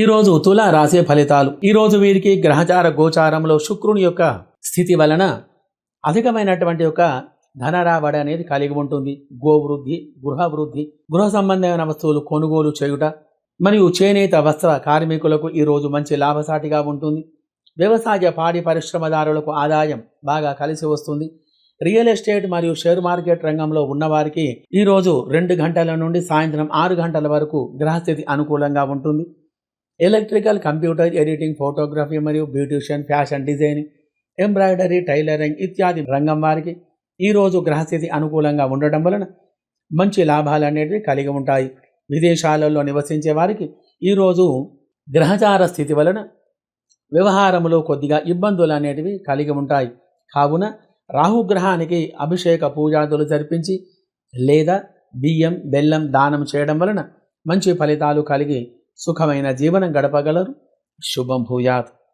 ఈరోజు తుల రాసే ఫలితాలు. ఈరోజు వీరికి గ్రహచార గోచారంలో శుక్రుని యొక్క స్థితి వలన అధికమైనటువంటి ఒక ధన రాబడి అనేది కలిగి ఉంటుంది. గోవృద్ధి గృహ వృద్ధి గృహ సంబంధమైన వస్తువులు కొనుగోలు చేయుట మరియు చేనేత వస్త్ర కార్మికులకు ఈరోజు మంచి లాభసాటిగా ఉంటుంది. వ్యవసాయ పాడి పరిశ్రమదారులకు ఆదాయం బాగా కలిసి వస్తుంది. రియల్ ఎస్టేట్ మరియు షేర్ మార్కెట్ రంగంలో ఉన్నవారికి ఈరోజు రెండు గంటల నుండి సాయంత్రం ఆరు గంటల వరకు గ్రహస్థితి అనుకూలంగా ఉంటుంది. ఎలక్ట్రికల్ కంప్యూటర్ ఎడిటింగ్ ఫోటోగ్రఫీ మరియు beautician fashion designing embroidery tailoring ఇత్యాది రంగం వారికి ఈరోజు గ్రహస్థితి అనుకూలంగా ఉండటం వలన మంచి లాభాలు అనేటివి కలిగి ఉంటాయి. విదేశాలలో నివసించే వారికి ఈరోజు గ్రహచార స్థితి వలన వ్యవహారంలో కొద్దిగా ఇబ్బందులు అనేటివి కలిగి ఉంటాయి. కావున రాహుగ్రహానికి అభిషేక పూజాదులు జరిపించి లేదా బియ్యం బెల్లం దానం చేయడం వలన మంచి ఫలితాలు కలిగి సుఖమైన జీవనం గడపగలరు. శుభం భూయాత్.